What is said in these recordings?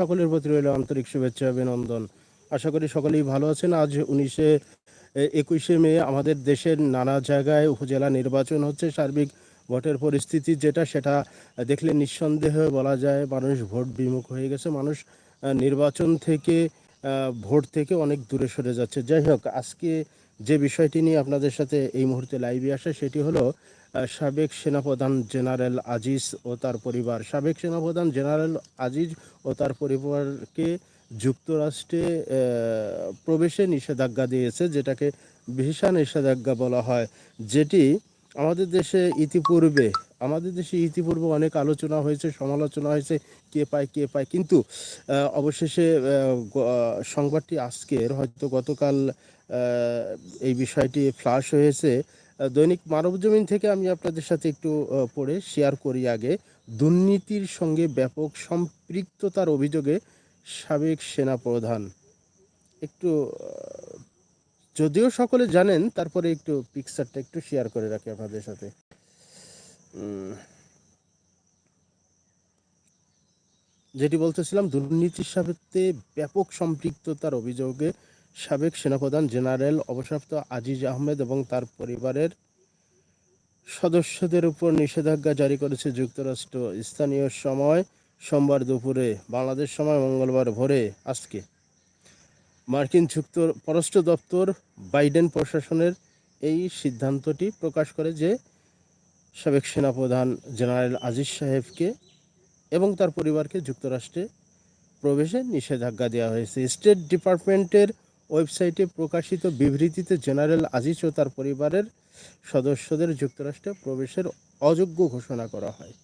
সকলের প্রতি রইল আন্তরিক শুভেচ্ছা অভিনন্দন। আশা করি সকলেই ভালো আছেন। আজ উনিশে একুশে মে আমাদের দেশের নানা জায়গায় উপজেলা নির্বাচন হচ্ছে। সার্বিক ভোটের পরিস্থিতি যেটা, সেটা দেখলে নিঃসন্দেহে বলা যায় মানুষ ভোট বিমুখ হয়ে গেছে। মানুষ নির্বাচন থেকে ভোট থেকে অনেক দূরে সরে যাচ্ছে। যাই হোক, আজকে যে বিষয়টি নিয়ে আপনাদের সাথে এই মুহূর্তে লাইভে আসে, সেটি হলো সাবেক সেনাপ্রধান জেনারেল আজিজ ও তার পরিবার। সাবেক সেনাপ্রধান জেনারেল আজিজ ও তার পরিবারকে যুক্তরাষ্ট্রে প্রবেশে নিষেধাজ্ঞা দিয়েছে, যেটাকে ভিসা নিষেধাজ্ঞা বলা হয়, যেটি আমাদের দেশে ইতিপূর্বে, আমাদের দেশে ইতিপূর্বে অনেক আলোচনা হয়েছে, সমালোচনা হয়েছে, কে পায় কে পায়। কিন্তু অবশেষে সংবাদটি আজকের, হয়তো গতকাল এই বিষয়টি ফ্লাশ হয়েছে। দৈনিক মানবজমিন থেকে আমি আপনাদের সাথে একটু পড়ে শেয়ার করি আগে। দুর্নীতির সঙ্গে ব্যাপক সম্পৃক্ততার অভিযোগে সাবেক সেনাপ্রধান। একটু যদিও সকলে জানেন, তারপরে একটু পিকচারটা একটু শেয়ার করে রাখি আপনাদের সাথে। যেটি বলতেছিলাম, দুর্নীতির সাথে ব্যাপক সম্পৃক্ততার অভিযোগে সাবেক সেনাপ্রধান জেনারেল অবসরপ্রাপ্ত আজিজ আহমেদ এবং তার পরিবারের সদস্যদের উপর নিষেধাজ্ঞা জারি করেছে যুক্তরাষ্ট্র। স্থানীয় সময় সোমবার দুপুরে, বাংলাদেশ সময় মঙ্গলবার ভোরে আজকে। মার্কিন যুক্ত পররাষ্ট্র দপ্তর বাইডেন প্রশাসনের এই সিদ্ধান্তটি প্রকাশ করে যে সাবেক সেনাপ্রধান জেনারেল আজিজ সাহেবকে এবং তার পরিবারকে যুক্তরাষ্ট্রে প্রবেশে নিষেধাজ্ঞা দেওয়া হয়েছে। স্টেট ডিপার্টমেন্টের ওয়েবসাইটে প্রকাশিত বিবৃতিতে জেনারেল আজিজ ও তার পরিবারের সদস্যদের যুক্তরাষ্ট্রে প্রবেশের অযোগ্য ঘোষণা করা হয়।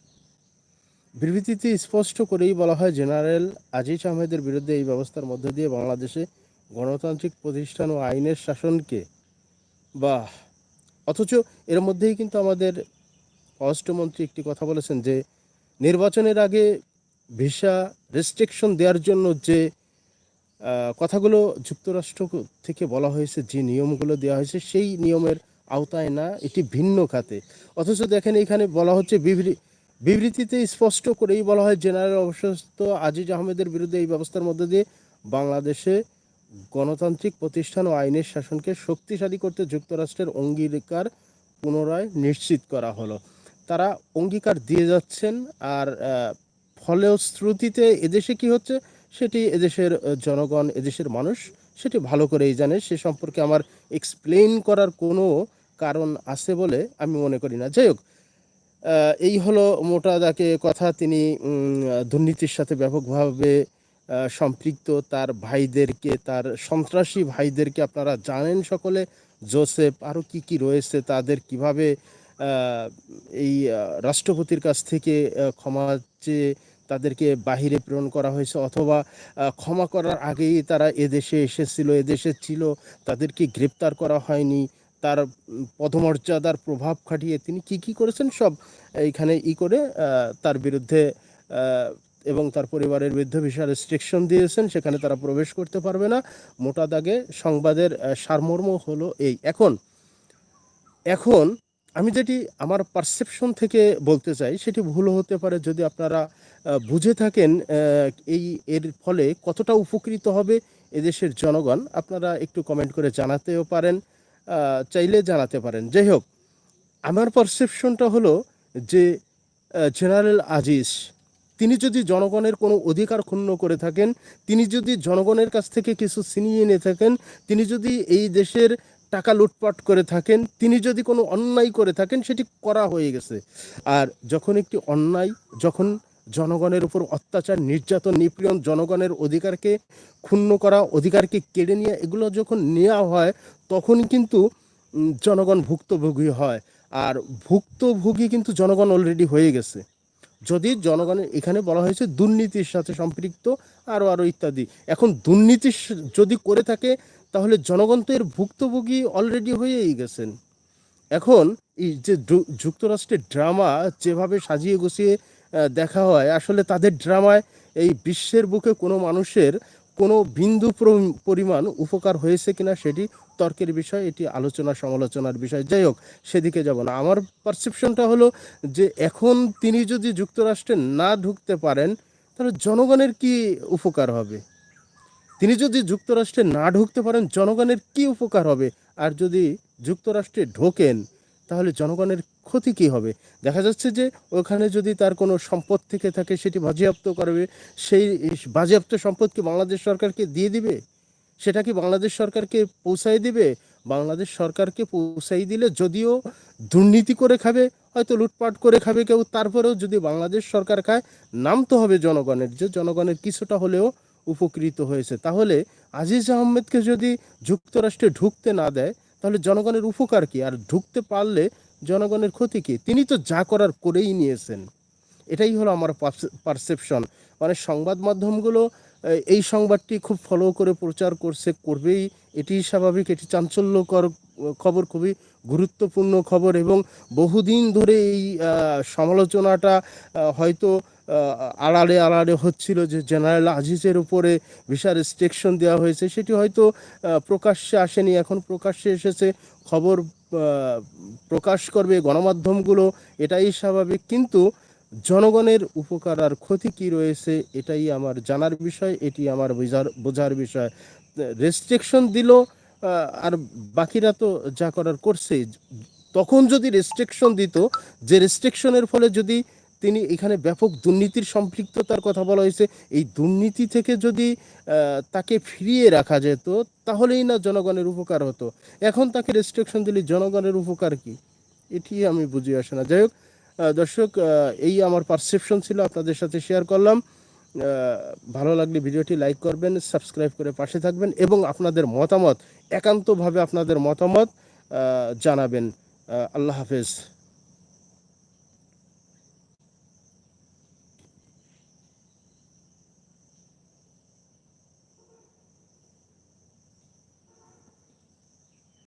বিবৃতিতে স্পষ্ট করেই বলা হয়, জেনারেল আজিজ আহমেদের বিরুদ্ধে এই ব্যবস্থার মধ্য দিয়ে বাংলাদেশে গণতান্ত্রিক প্রতিষ্ঠান ও আইনের শাসনকে বা অথচ এর মধ্যেই কিন্তু আমাদের পররাষ্ট্রমন্ত্রী একটি কথা বলেছেন যে, নির্বাচনের আগে ভিসা রেস্ট্রিকশন দেওয়ার জন্য যে কথাগুলো যুক্তরাষ্ট্র থেকে বলা হয়েছে, যে নিয়মগুলো দেওয়া হয়েছে, সেই নিয়মের আওতায় না, এটি ভিন্ন খাতে। অথচ দেখেন এখানে বলা হচ্ছে, বিবৃ- বিবৃতিতে স্পষ্ট করেই বলা হয়, জেনারেল অবসরস্থ আজিজ আহমেদের বিরুদ্ধে এই ব্যবস্থার মধ্যে দিয়ে বাংলাদেশে গণতান্ত্রিক প্রতিষ্ঠান ও আইনের শাসনকে শক্তিশালী করতে যুক্তরাষ্ট্রের অঙ্গীকার পুনরায় নিশ্চিত করা হলো। তারা অঙ্গীকার দিয়ে যাচ্ছেন, আর ফলশ্রুতিতে এদেশে কি হচ্ছে সেটি এদেশের জনগণ, এদেশের মানুষ সেটি ভালো করেই জানে। সে সম্পর্কে আমার এক্সপ্লেইন করার কোনো কারণ আছে বলে আমি মনে করি না। যাই হোক এই হলো মোটা দাগে কথা। তিনি দুর্নীতির সাথে ব্যাপকভাবে সম্পৃক্ত। তার ভাইদেরকে, তার সন্ত্রাসী ভাইদেরকে আপনারা জানেন সকলে। জোসেফ আরও কি কি রয়েছে তাদের কীভাবে এই রাষ্ট্রপতির কাছ থেকে ক্ষমা চেয়ে তাদেরকে বাহিরে প্রেরণ করা হয়েছে অথবা ক্ষমা করার আগেই তারা এদেশে এসেছিল, এদেশে ছিল, তাদেরকে গ্রেপ্তার করা হয়নি, তার পদমর্যাদার প্রভাব খাটিয়ে তিনি কি কি করেছেন সব এইখানে ই করে তার বিরুদ্ধে এবং তার পরিবারের বিরুদ্ধে বিশাল রেস্ট্রিকশন দিয়েছেন, সেখানে তারা প্রবেশ করতে পারবে না। মোটা দাগে সংবাদের সারমর্ম হলো এই। এখন এখন আমি যেটি আমার পারসেপশন থেকে বলতে চাই, সেটি ভুল হতে পারে যদি আপনারা বুঝে থাকেন এই এর ফলে কতটা উপকৃত হবে এদেশের জনগণ, আপনারা একটু কমেন্ট করে জানাতেও পারেন চাইলে জানাতে পারেন। যাই হোক, আমার পারসেপশনটা হলো যে জেনারেল আজিজ, তিনি যদি জনগণের কোনো অধিকার ক্ষুণ্ণ করে থাকেন, তিনি যদি জনগণের কাছ থেকে কিছু ছিনিয়ে নিয়ে থাকেন, তিনি যদি এই দেশের টাকা লুটপাট করে থাকেন, তিনি যদি কোনো অন্যায় করে থাকেন, সেটি করা হয়ে গেছে। আর যখন একটি অন্যায়, যখন জনগণের উপর অত্যাচার, নির্যাতন, নিপীড়ন, জনগণের অধিকারকে ক্ষুণ্ণ করা, অধিকারকে কেড়ে নিয়ে এগুলো যখন নেওয়া হয় তখন কিন্তু জনগণ ভুক্তভোগী হয়। আর ভুক্তভোগী কিন্তু জনগণ অলরেডি হয়ে গেছে। যদি জনগণের এখানে বলা হয়েছে দুর্নীতির সাথে সম্পৃক্ত আরও আরও ইত্যাদি। এখন দুর্নীতি যদি করে থাকে তাহলে জনগণ তো এর ভুক্তভোগী অলরেডি হয়েই গেছেন। এখন এই যে যুক্তরাষ্ট্রের ড্রামা যেভাবে সাজিয়ে গুছিয়ে দেখা হয়, আসলে তাদের ড্রামায় এই বিশ্বের বুকে কোনো মানুষের কোনো বিন্দু পরিমাণ উপকার হয়েছে কিনা সেটি তর্কের বিষয়, এটি আলোচনা সমালোচনার বিষয়। যাই হোক, সেদিকে যাব না। আমার পারসেপশনটা হলো যে এখন তিনি যদি যুক্তরাষ্ট্রে না ঢুকতে পারেন, তাহলে জনগণের কি উপকার হবে? তিনি যদি যুক্তরাষ্ট্রে না ঢুকতে পারেন, জনগণের কি উপকার হবে? আর যদি যুক্তরাষ্ট্রে ঢোকেন, তাহলে জনগণের ক্ষতি কি হবে? দেখা যাচ্ছে যে ওখানে যদি তার কোনো সম্পদ থেকে থাকে, সেটি বাজেয়াপ্ত করবে, সেই বাজেয়াপ্ত সম্পদ কি বাংলাদেশ সরকারকে দিয়ে দিবে? সেটা কি বাংলাদেশ সরকারকে পৌঁছাই দিবে? বাংলাদেশ সরকারকে পৌঁছাই দিলে যদিও দুর্নীতি করে খাবে, হয়তো লুটপাট করে খাবে কেউ, তারপরেও যদি বাংলাদেশ সরকার খায় নাম তো হবে জনগণের। যে জনগণের কিছুটা হলেও উপকৃত হয়েছে। তাহলে আজিজ আহমেদকে যদি যুক্তরাষ্ট্রে ঢুকতে না দেয়, তাহলে জনগণের উপকার কি? আর ঢুকতে পারলে জনগণের ক্ষতি কি? তিনি তো যা করার করেই নিয়েছেন। এটাই হলো আমার পারসেপশন। মানে সংবাদ মাধ্যমগুলো এই সংবাদটি খুব ফলো করে প্রচার করছে, করবেই। এটি স্বাভাবিক, এটি চাঞ্চল্যকর খবর, খুবই গুরুত্বপূর্ণ খবর এবং বহুদিন ধরে এই সমালোচনাটা হয়তো আড়ালে আড়ালে হচ্ছিল যে জেনারেল আজিজের উপরে ভিসা রেস্ট্রিকশন দেওয়া হয়েছে। সেটি হয়তো প্রকাশ্যে আসেনি, এখন প্রকাশ্যে এসেছে। খবর প্রকাশ করবে গণমাধ্যমগুলো, এটাই স্বাভাবিক। কিন্তু জনগণের উপকার আর ক্ষতি কি রয়েছে, এটাই আমার জানার বিষয়, এটি আমার বোঝার বোঝার বিষয়। রেস্ট্রিকশন দিল আর বাকিরা তো যা করার করছেই। তখন যদি রেস্ট্রিকশন দিত, যে রেস্ট্রিকশনের ফলে যদি তিনি এখানে ব্যাপক দুর্নীতির সম্পৃক্ততার কথা বলা হয়েছে। এই দুর্নীতি থেকে যদি তাকে ফিরিয়ে রাখা যেত, তাহলেই না জনগণের উপকার হতো। এখন তাকে রেস্ট্রিকশন দিলে জনগণের উপকার কি? এটি আমি বুঝে আসে না। যাই হোক দর্শক এই আমার পারসেপশন ছিল, আপনাদের সাথে শেয়ার করলাম। ভালো লাগলে ভিডিওটি লাইক করবেন সাবস্ক্রাইব করে পাশে থাকবেন এবং আপনাদের মতামত, একান্তভাবে আপনাদের মতামত জানাবেন। আল্লাহ হাফেজ।